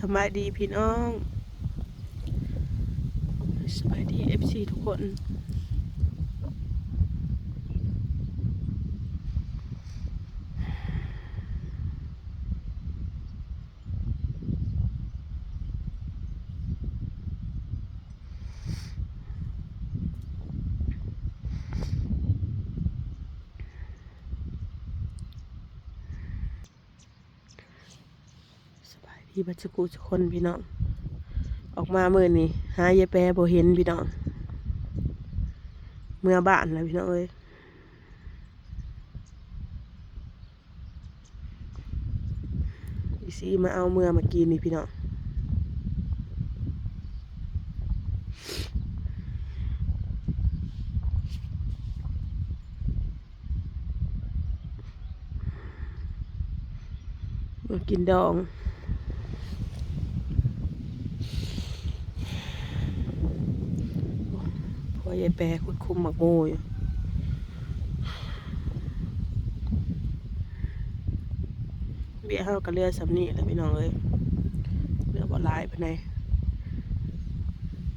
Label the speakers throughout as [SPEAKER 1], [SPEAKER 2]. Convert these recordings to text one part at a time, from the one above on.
[SPEAKER 1] สบายดีพี่น้องสบายดีเอฟซีทุกคน สบายดีบัดสกุทุกคนพี่น้องออกมาเมื่อนี้หายายแปรบ่เห็นพี่น้องเมื่อบ้านแล้วพี่น้องเอ้ยอีซีมาเอาเมื่อมากินนี่พี่น้องมากินดอง พอยายแปรคุดคุมหมักโมอยู่เบี้ยเฮากับเรือสำนีแล้วพี่น้องเอ้ยเรือบ่ลายปาน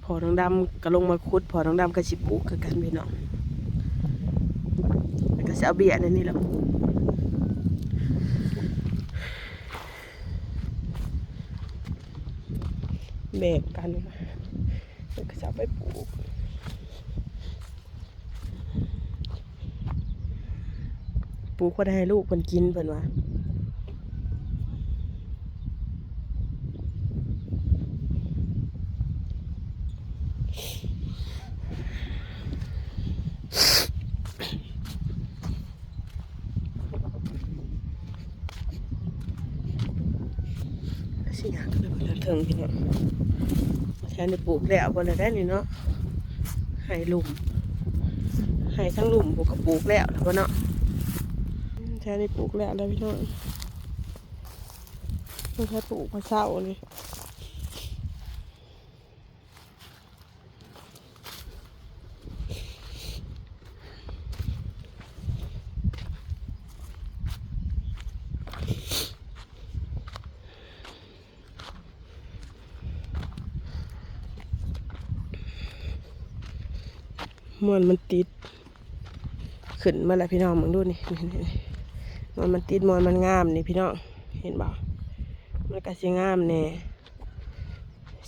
[SPEAKER 1] พอทางดำก็ลงมาคุด พอทางดำก็สิปลูกคือกันพี่น้องแล้วก็สิเอาเบี้ยนั่นนี่แหละปลูกแบกกันแล้วก็จะไปปลูก ลูกก็ได้ให้ลูกเพิ่นกินเพิ่นว่าสิหยังก็เลยบ่ได้ถึงพี่น้องแทนได้ปลูกแล้วบ่ได้ได้นี่เนาะให้ลุมให้ทั้งลุมปลูกก็ปลูกแล้วแล้วบ่เนาะ แค่นี้ปลูกแล้วแล้วพี่น้องเพิ่งแค่ปลูกมาเศร้านี่มวนมันติด ขึ้นมาแล้วพี่น้องมึงดูนี่นี่นี่ มอนมันติดมอนมันงามนี่พี่น้องเห็นบ่มันก็สิงามแน่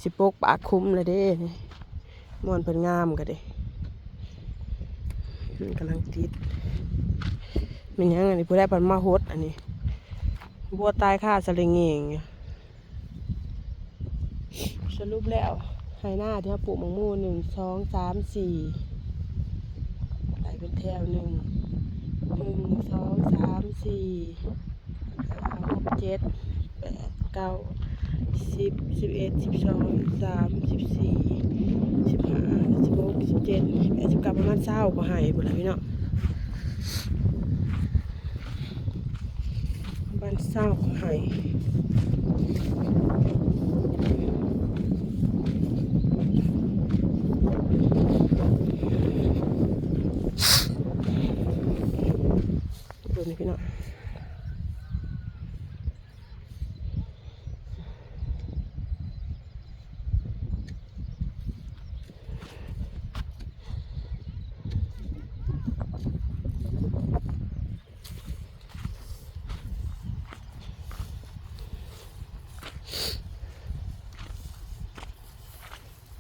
[SPEAKER 1] สิโปกปากคุ้มเลยเด้นี่มอนเพิ่นงามก็เด้มันกำลังติดมันยังอันนี้ผู้ได้ปันมาฮดอันนี้ บัวตายค่าสลิงเองสรุปแล้วไฮหน้าที่เขาปลูกมังมูหนึ่งสองสามสี่ไหลเป็นแถวหนึ่ง หนึ่งสองสามสี่ห้าหกเจ็ดแปดเก้าสิบสิบเอ็ดสิบสองสิบสามสิบสี่สิบห้าสิบหกสิบเจ็ดสิบแปดสิบเก้าประมาณเศร้าก็หายหมดแล้วพี่เนาะประมาณเศร้าก็หายดูนี่ พี่นาะ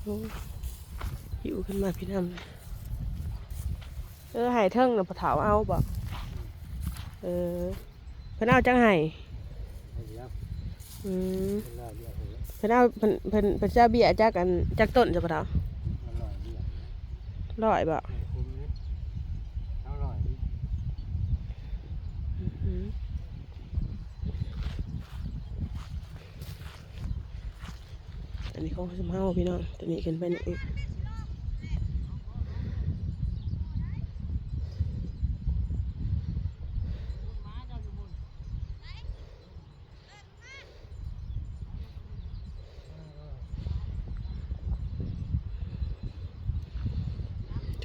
[SPEAKER 1] โอ้ยหิวขึ้นมาพี่น้ำเลยเออไห่เทิงน่ะปะถาวเอาบอก เออเพิ่นเอาจังไห่อืมเพิ่นเอาเพิ่นเพิ่นเพิ่นจะเอาเบี้ยจากอันจากต้นจะปะเถาร้อยบ่อืมอันนี้ของสมเฮาพี่น้องตัวนี้ขึ้นไปนี่อีก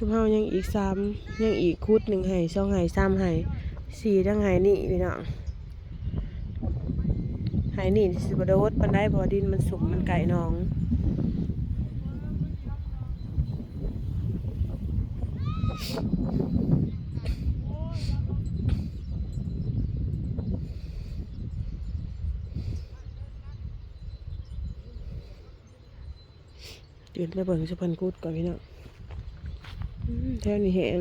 [SPEAKER 1] ชุม เฮายังอีกสามยังอีกคุดหนึ่งไห้สองไห้สามไห้สี่ทั้งไห้นี่พี่น้องไห้ายนี่สิบโดดปันได้พอดินมันสุกมันไก่หนองยืนไปเบิ่งสะพานกุดก่อนพี่น้อง แถวนี้แห้ง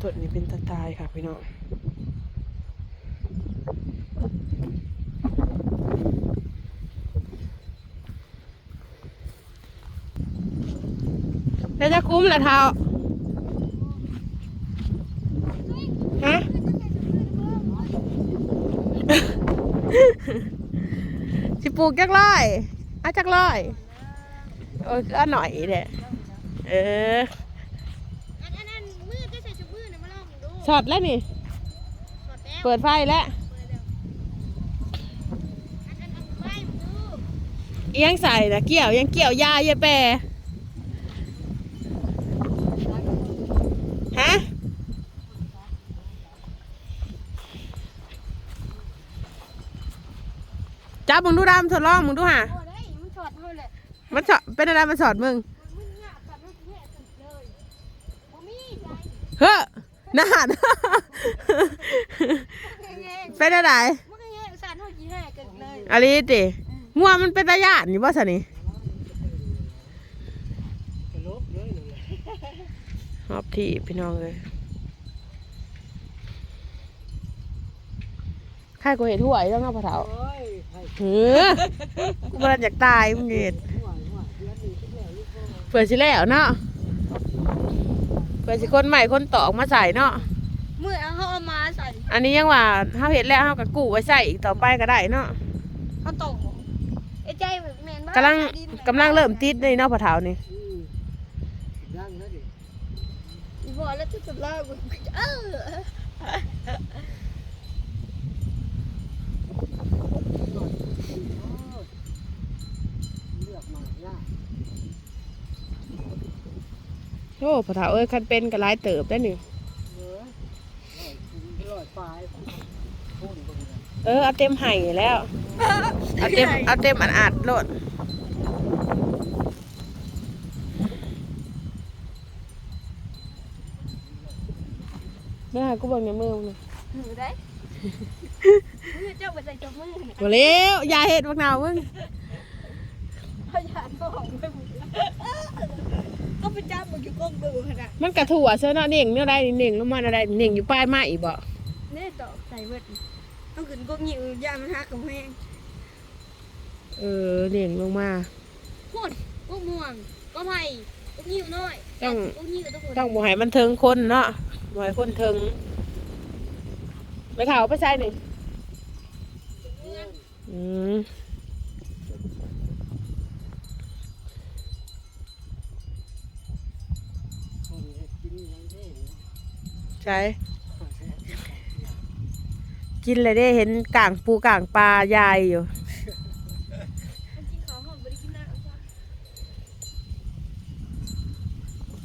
[SPEAKER 1] ต้นนี้เป็นตะตายค่ะพี่น้องแล้วจะคุ้มละเท้าฮะ สิ ปลูกจักร้อยเอาจักร้อยโอ้ยก็หน่อยแหละเออ
[SPEAKER 2] อันอันอันมือก็ใส่ชุดมือนะมาลองดู
[SPEAKER 1] ช็อตแล้วนี่
[SPEAKER 2] สดแล้ว
[SPEAKER 1] เปิดไฟแล้ว
[SPEAKER 2] เปิดแล้วอันอันอันไม่ดู
[SPEAKER 1] เอียงใส่นะเกี่ยวยังเกี่ยวยาเยแปรฮะจั บมึงดูดำทดลองมึงดูหะ
[SPEAKER 2] โอ้ได้มันสดเท่าเลย
[SPEAKER 1] มันสอดเป็นอะไรมันสอดมึง
[SPEAKER 2] มันมึนเนี่ยตัดมันแค่สุดเลยบ่มีใจ
[SPEAKER 1] เฮ้อน่าด
[SPEAKER 2] แง่
[SPEAKER 1] เป็นอะไร
[SPEAKER 2] ๆมันก็แง่สารเท่ายี่ห้าเกินเลย
[SPEAKER 1] อะไรติงัวมันเป็นตาญาติอยู่บ่สนี่ฮอบที่พี่น้องเลย ใครกูเห็นหัวอยู่แล้วเนาะพ่อเฒ่าเฮ้อกูมันอยากตายมึงเห็นเผื่อสิแล้วเนาะเผื่อสิคนใหม่คนตอกมาใส่เนาะ
[SPEAKER 2] มือเอาเขาเอามาใส่
[SPEAKER 1] อันนี้ยังว่าเฮาเห็นแล้วเฮาก็กู้ไว้ใส่อีกต่อไปก็ได้เนาะ
[SPEAKER 2] เขาตกไอ้ใจแบบแมนบ้ากำ
[SPEAKER 1] ลังกำลังเริ่มติดในเนาะพ่อเฒ่านี่
[SPEAKER 2] อีบอกแล้วที่สุดแล้วกูเออ
[SPEAKER 1] โอ้พ่อเฒ่าเอ้ยคันเป็นก็หลายเติบได้นี่เออเอาเต็มไห่แล้วเอาเต็มเอาเต็มอันอัดโลดเมื่อหากูเบอกในมือมึงน่ะ
[SPEAKER 2] มือได้มือเจ้าไปใส่จมือนะ
[SPEAKER 1] บ่แล้วอย่าเห็ดพวกนาวมึง
[SPEAKER 2] พ ยานบอกไม่หมดก็ไปจับมันอยู่ก้มดูขนาด
[SPEAKER 1] มันกระถั่วเสื้อเนาะเน่งเนี่ยได้เน่งลงมาอะไรเน่งอยู่ปลายไม้อีกบ่
[SPEAKER 2] นี่ตอกใส่เบิดต้องขึ้นก้มยิงยามันหักกับแห้ง
[SPEAKER 1] เออเน่งลงมา
[SPEAKER 2] พูดก้มม่วงก้มไผ่ก้มยิวน้อย
[SPEAKER 1] ต้อง
[SPEAKER 2] ก้มยิวต้องพูด
[SPEAKER 1] ต้องบ่ให้มันเทิงคนเนาะบ่ให้คนเทิงไปเถาไปใส่นี่อืม ใช่กินเลยได้เห็นก่างปูก่างปลายายอยู่
[SPEAKER 2] มันกินข้าวหอมบริกินน้ำจ้ะ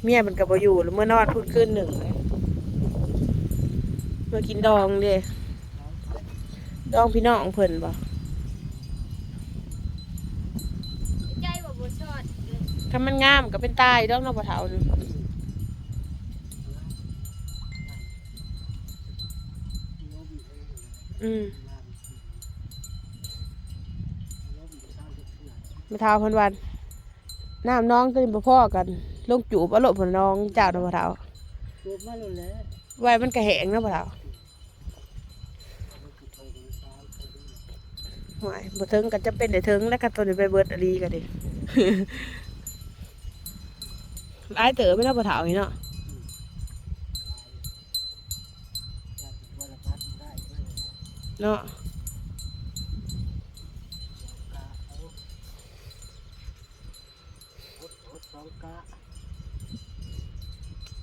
[SPEAKER 1] เมียมันกับบอยู่แล้วเมื่อนอนพูดขึ้นหนึ่งเลยเมื่อกินดองเด้ดองพี่น้องเพิ่นบ่
[SPEAKER 2] ใจบอกบนชอดเลย
[SPEAKER 1] ถ้ามันงามก็เป็นตายดองเนาะบ่เฒ่านี่ อืมมาเฒ่าพิ่นวันน้ำน้องตัวนี้บ่อกันลงจูบเอาโลดพนน้องเจ้าเนาะบ่เฒ่า
[SPEAKER 3] รูปมาแล้วแหละ
[SPEAKER 1] ไว้มันก็แหงนะบ่เฒ่าหวยบ่ถึงก็จะเป็นได้ถึงแล้วก็ตัวนี้ไปเบิดอลีก็ดิหลายเต๋อไม่น่าบ่เฒ่านี่เนาะ
[SPEAKER 3] อยากจะวันละพัดได้ก็เลย
[SPEAKER 1] เนาะ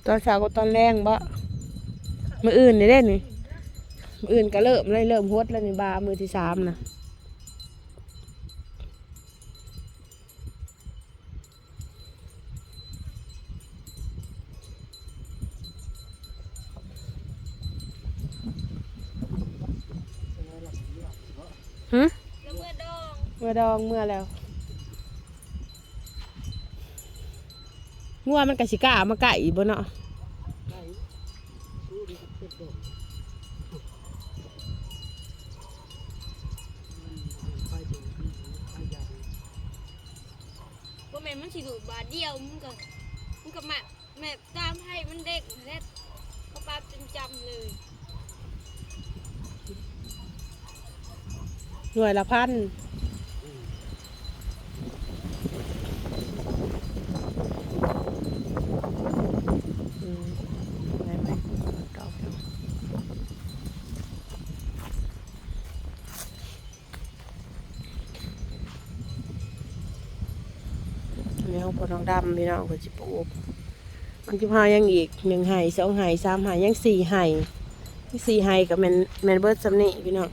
[SPEAKER 1] ตอนเช้าก็ตอนแรงบ่มืออื่นนี่เด้นี่มืออื่นก็เริ่มเลยเริ่มฮดแล้วนี่บามือที่สามน่ะ
[SPEAKER 3] อ
[SPEAKER 1] หึ
[SPEAKER 2] แล้วเมื่อดอง
[SPEAKER 1] เมื่อดองเมื่อแล้วงัวมันกะสิกล้ามาไก่บ่เนาะ
[SPEAKER 3] ไก่สู้ดีเป็นดอกมันไปดูดีไปยาว
[SPEAKER 2] บ่แม่นมันสิดูดบาทเดียวมันก็มันก็มาแม่ตามให้มันเด็กแล้วก็ปาจนจำเลย
[SPEAKER 1] หน่วยละพันอืม ได้ไหมดอกเดียวนนี้ของพอน้องดำพี่น้องก็จะปลูกมันจะพายังอีกหนึ่งไห่สองไห่สามไห่ยังสี่ไห่ยังสี่ไห่กับแมนแมนเบิร์ดซัมนี่พี่น้อง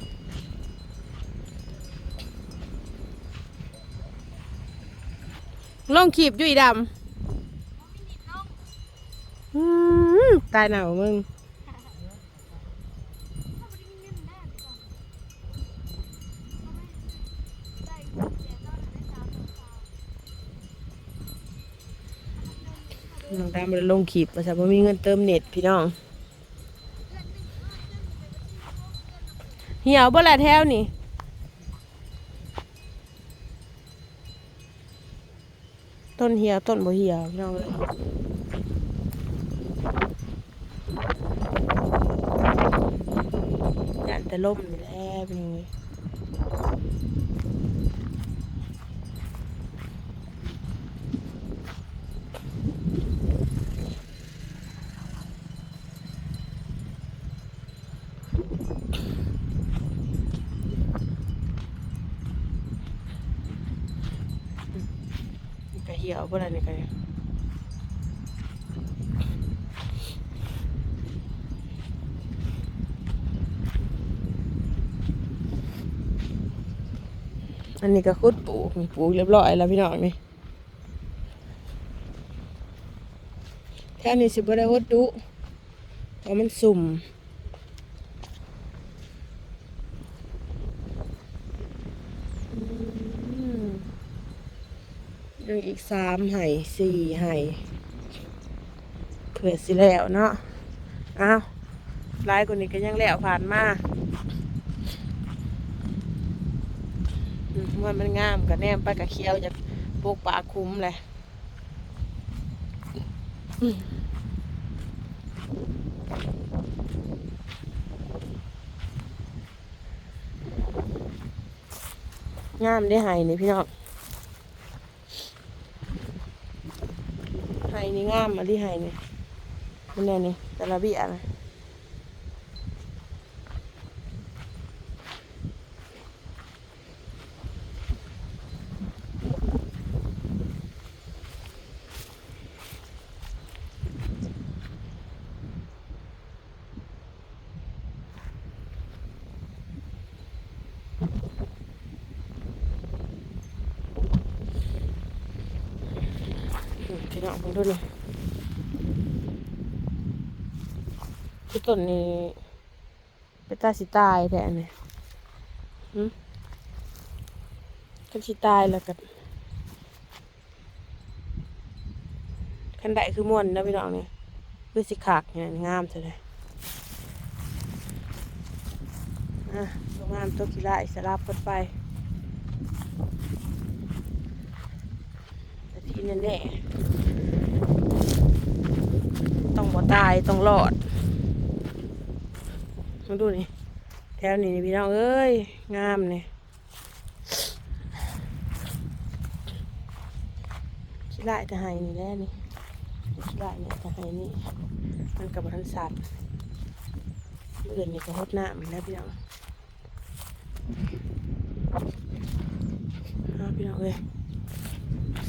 [SPEAKER 1] ลองขีบยู่อีดำ ตายหนาวมึงน้องดำเลยลงขีบภาษาบ่มีเงินเติมเน็ตพี่น้อง เหี่ยวบ่ละแถวนี่ต้นเหี่ยวต้นบ่เหี่ยวพี่น้องเอ้ย ยันแต่ล่มนี่แหละเป็นยังไงนี่ก็เหี่ยวบ่ละนี่ก็ อันนี้ก็คุดปลูกปลูกเรียบร้อยแล้วพี่น้องนี่แค่นี้สิบ่ได้ฮดดุเพราะมันสุ่มยังอีกสามไห่สี่ไห่เผื่อสิแล้วเนาะอ้าวลายกว่านี้ก็ยังแล้วผ่านมาอื มันมันงามกับแนมไปกับเคี้ยวจะปลูกป่าคุ้มเลยงามได้ไห่นี่พี่น้องไห่นี่งามมาที่ไห่นี่มันแน่นี่แต่ละเบี้ยนะ พี่น้องเพิ่งดูนี่ที่ต้นนี้เป็นตาสิตายแต่อันนี้หืมกันสิตายแล้วกันคันใดคือม่วนนะพี่น้องนี่คือสิขากเนี่ยงามเลยอะ งามตัวกีฬาอิสระเปิดไปแต่ที่แน่ๆต้องบ่ตายต้องรอดมาดูนี่แถวนี้นี่พี่น้องเอ้ย งามเนี่ยชิลายจะหายนี่แหละนี่ชิลายเนี่ยจะหายนี่ มันกับบทันสัตว์เอื่นนี่ก็ฮดน้ำอีกแล้วพี่น้อง พี่น้องเลย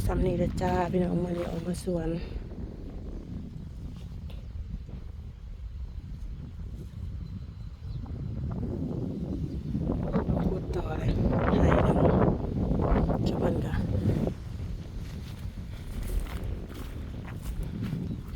[SPEAKER 1] สำนีเด้อจ้าพี่น้องมาเรียออกมาสวน